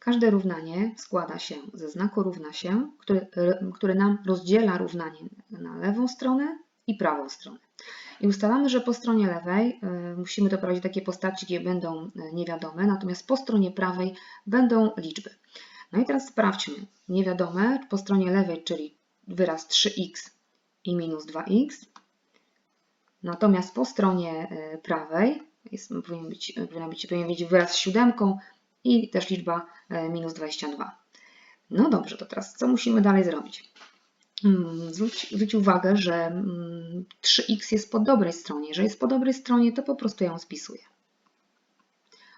Każde równanie składa się ze znaku równa się, który, który nam rozdziela równanie na lewą stronę i prawą stronę. I ustalamy, że po stronie lewej y, musimy doprowadzić do takiej postaci, gdzie będą y, niewiadome, natomiast po stronie prawej będą liczby. No i teraz sprawdźmy niewiadome po stronie lewej, czyli wyraz 3x i minus 2x. Natomiast po stronie y, prawej jest, powinien, być, powinien, być, powinien być wyraz z siódemką i też liczba minus 22. No dobrze, to teraz co musimy dalej zrobić? Hmm, zwróć, zwróć uwagę, że 3x mm, jest po dobrej stronie. Jeżeli jest po dobrej stronie, to po prostu ją spisuję.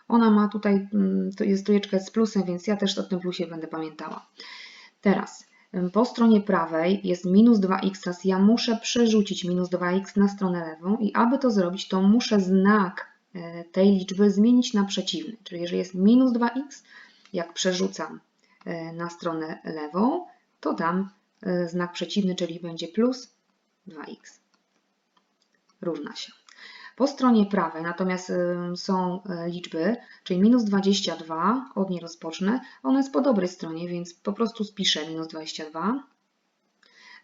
Ona ma tutaj, mm, to jest trójeczka z plusem, więc ja też o tym plusie będę pamiętała. Teraz po stronie prawej jest minus 2x, teraz ja muszę przerzucić minus 2x na stronę lewą i aby to zrobić, to muszę znak e, tej liczby zmienić na przeciwny. Czyli jeżeli jest minus 2x, jak przerzucam e, na stronę lewą, to dam E, znak przeciwny, czyli będzie plus 2x. Równa się. Po stronie prawej natomiast e, są e, liczby, czyli minus 22, od niej rozpocznę. Ona jest po dobrej stronie, więc po prostu spiszę minus 22.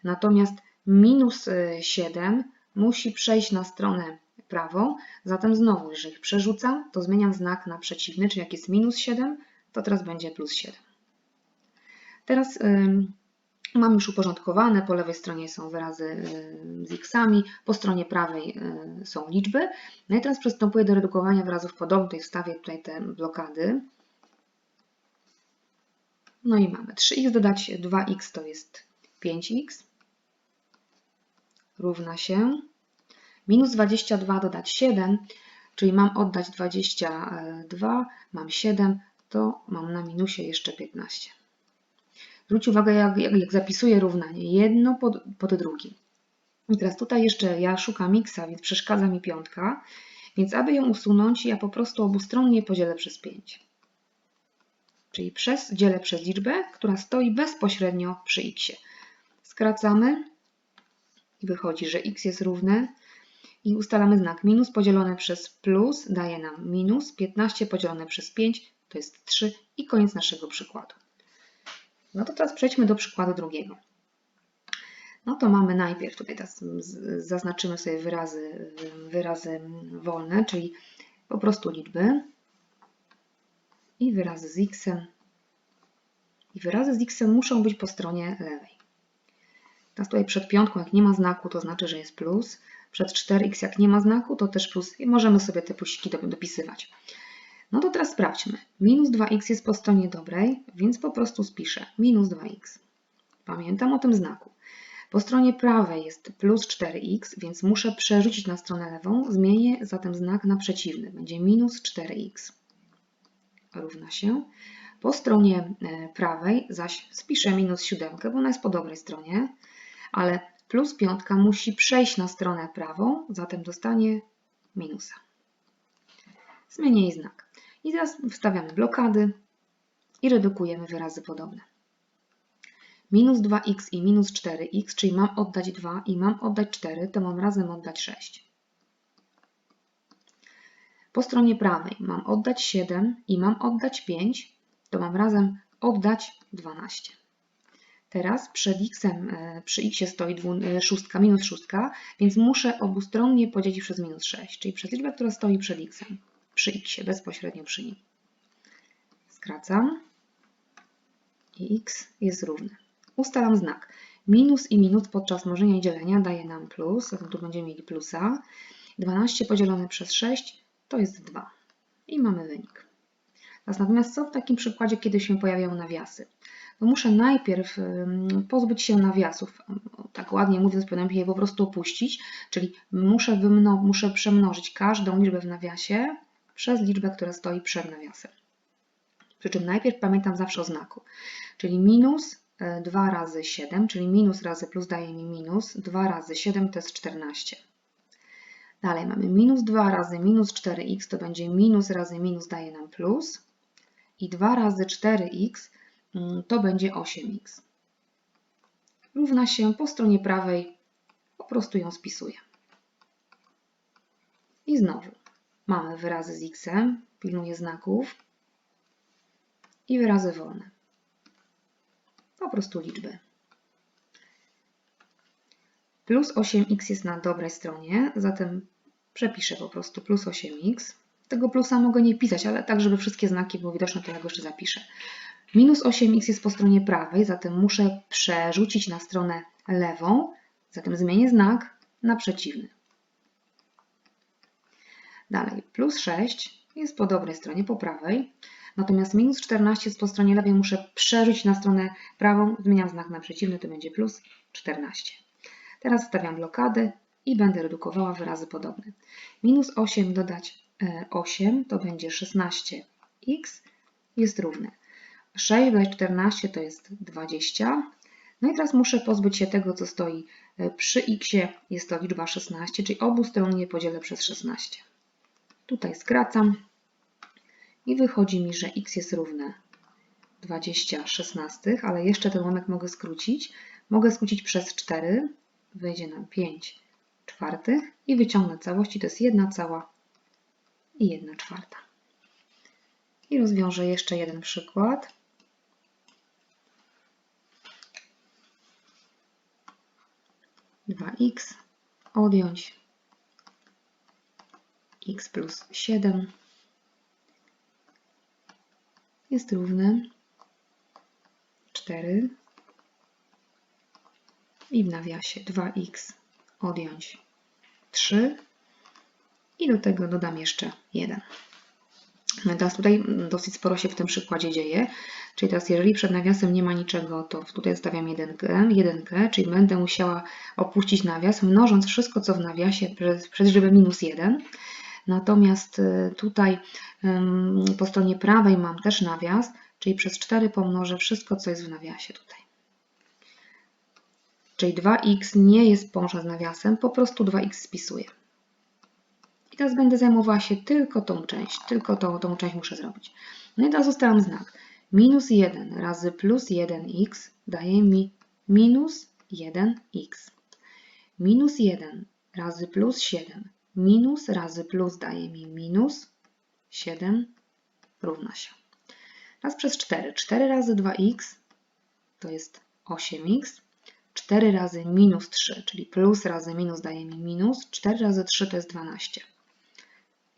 Natomiast minus 7 musi przejść na stronę prawą, zatem znowu, jeżeli przerzucam, to zmieniam znak na przeciwny, czyli jak jest minus 7, to teraz będzie plus 7. Teraz Mam już uporządkowane, po lewej stronie są wyrazy y, z xami, po stronie prawej y, są liczby. No i teraz przystępuję do redukowania wyrazów podobnych, wstawię tutaj te blokady. No i mamy 3x dodać 2x to jest 5x, równa się minus 22 dodać 7, czyli mam oddać 22, mam 7, to mam na minusie jeszcze 15. Zwróć uwagę, jak, jak, zapisuję równanie, jedno pod, pod drugim. I teraz tutaj jeszcze ja szukam xa, więc przeszkadza mi piątka, więc aby ją usunąć, ja po prostu obustronnie podzielę przez 5. Czyli przez, dzielę przez liczbę, która stoi bezpośrednio przy x. Skracamy i wychodzi, że x jest równe i ustalamy znak minus podzielone przez plus daje nam minus, 15 podzielone przez 5 to jest 3 i koniec naszego przykładu. No to teraz przejdźmy do przykładu drugiego. No to mamy najpierw tutaj zaznaczymy sobie wyrazy, wyrazy wolne, czyli po prostu liczby i wyrazy z x. I wyrazy z x muszą być po stronie lewej. Teraz tutaj przed piątką, jak nie ma znaku, to znaczy, że jest plus. Przed 4x, jak nie ma znaku, to też plus. I możemy sobie te plusiki dopisywać. No to teraz sprawdźmy. Minus 2x jest po stronie dobrej, więc po prostu spiszę minus 2x. Pamiętam o tym znaku. Po stronie prawej jest plus 4x, więc muszę przerzucić na stronę lewą. Zmienię zatem znak na przeciwny. Będzie minus 4x. Równa się. Po stronie e, prawej zaś spiszę minus 7, bo ona jest po dobrej stronie, ale plus piątka musi przejść na stronę prawą, zatem dostanie minusa. Zmienię jej znak. I teraz wstawiamy blokady i redukujemy wyrazy podobne. Minus 2x i minus 4x, czyli mam oddać 2 i mam oddać 4, to mam razem oddać 6. Po stronie prawej mam oddać 7 i mam oddać 5, to mam razem oddać 12. Teraz przed x, e, przy x stoi 6, e, minus 6, więc muszę obustronnie podzielić przez minus 6, czyli przez liczbę, która stoi przed x przy x, bezpośrednio przy nim. Skracam i x jest równy. Ustalam znak. Minus i minus podczas mnożenia i dzielenia daje nam plus, zatem tu będziemy mieli plusa. 12 podzielone przez 6 to jest 2. I mamy wynik. Natomiast co w takim przykładzie, kiedy się pojawiają nawiasy? No muszę najpierw pozbyć się nawiasów, tak ładnie mówiąc, powinnam je po prostu opuścić, czyli muszę, muszę przemnożyć każdą liczbę w nawiasie przez liczbę, która stoi przed nawiasem. Przy czym najpierw pamiętam zawsze o znaku, czyli minus 2 e, razy 7, czyli minus razy plus daje mi minus, 2 razy 7 to jest 14. Dalej mamy minus 2 razy minus 4x, to będzie minus razy minus daje nam plus i 2 razy 4x mm, to będzie 8x. Równa się po stronie prawej, po prostu ją spisuję. I znowu Mamy wyrazy z x, pilnuję znaków i wyrazy wolne. Po prostu liczby. Plus 8x jest na dobrej stronie, zatem przepiszę po prostu plus 8x. Tego plusa mogę nie pisać, ale tak, żeby wszystkie znaki były widoczne, to ja go jeszcze zapiszę. Minus 8x jest po stronie prawej, zatem muszę przerzucić na stronę lewą, zatem zmienię znak na przeciwny. Dalej, plus 6 jest po dobrej stronie, po prawej, natomiast minus 14 jest po stronie lewej, muszę przerzucić na stronę prawą, zmieniam znak na przeciwny, to będzie plus 14. Teraz wstawiam blokady i będę redukowała wyrazy podobne. Minus 8 dodać 8 to będzie 16x jest równe. 6 dodać 14 to jest 20. No i teraz muszę pozbyć się tego, co stoi przy x, jest to liczba 16, czyli obu stron je podzielę przez 16. Tutaj skracam i wychodzi mi, że x jest równe 20 szesnastych, ale jeszcze ten ułamek mogę skrócić. Mogę skrócić przez 4, wyjdzie nam 5 czwartych i wyciągnę całości, to jest 1 cała i 1 czwarta. I rozwiążę jeszcze jeden przykład. Dwa x odjąć x plus 7 jest równe 4 i w nawiasie 2x odjąć 3 i do tego dodam jeszcze 1. Teraz tutaj dosyć sporo się w tym przykładzie dzieje, czyli teraz jeżeli przed nawiasem nie ma niczego, to tutaj stawiam jedynkę, jedynkę, czyli będę musiała opuścić nawias, mnożąc wszystko, co w nawiasie przez, przez liczbę minus 1. Natomiast y, tutaj po stronie prawej mam też nawias, czyli przez 4 pomnożę wszystko, co jest w nawiasie tutaj. Czyli 2x nie jest połączone z nawiasem, po prostu 2x spisuję. Teraz będę zajmowała się tylko tą część, tylko tą, tą część muszę zrobić. No i teraz zostawiam znak. Minus 1 razy plus 1x daje mi minus 1x. Minus 1 razy plus 7 minus razy plus daje mi minus 7 równa się. Raz przez 4. 4 razy 2x to jest 8x. 4 razy minus 3, czyli plus razy minus daje mi minus. 4 razy 3 to jest 12.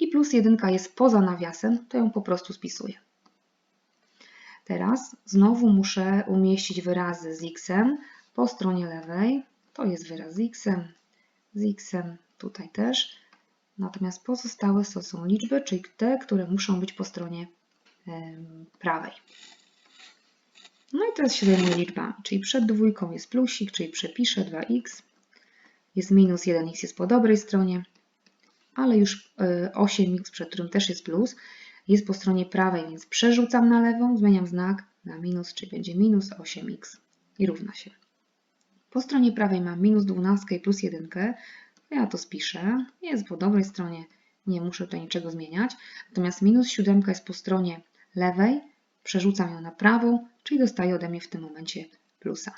I plus 1 jest poza nawiasem, to ją po prostu spisuję. Teraz znowu muszę umieścić wyrazy z x po stronie lewej. To jest wyraz z x, z x tutaj też. Natomiast pozostałe to są liczby, czyli te, które muszą być po stronie prawej. No i teraz się zajmuję liczbami, czyli przed dwójką jest plusik, czyli przepiszę 2x, jest minus 1x jest po dobrej stronie, ale już 8x, e, przed którym też jest plus, jest po stronie prawej, więc przerzucam na lewą, zmieniam znak na minus, czyli będzie minus 8x i równa się. Po stronie prawej mam minus 12 i plus 1, ja to spiszę, jest po dobrej stronie, nie muszę tutaj niczego zmieniać. Natomiast minus 7 jest po stronie lewej, przerzucam ją na prawą, czyli dostaję ode mnie w tym momencie plusa.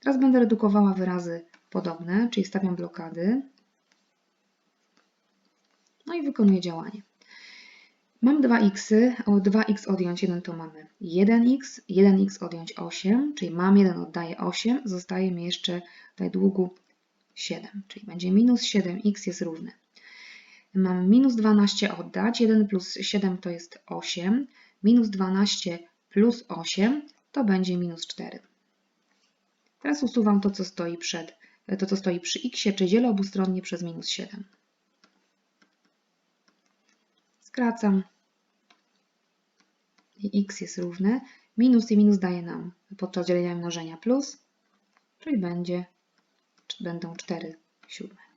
Teraz będę redukowała wyrazy podobne, czyli stawiam blokady. No i wykonuję działanie. Mam 2x, o 2x odjąć 1 to mamy 1x, 1x odjąć 8, czyli mam 1 oddaję 8, zostaje mi jeszcze tutaj długu 7, czyli będzie minus 7x jest równy. Mamy minus 12 oddać, 1 plus 7 to jest 8, minus 12 plus 8 to będzie minus 4. Teraz usuwam to, co stoi przed, to, co stoi przy x, czyli dzielę obustronnie przez minus 7. Skracam i x jest równe. Minus i minus daje nam podczas dzielenia mnożenia plus, czyli będzie będą 4 siódme.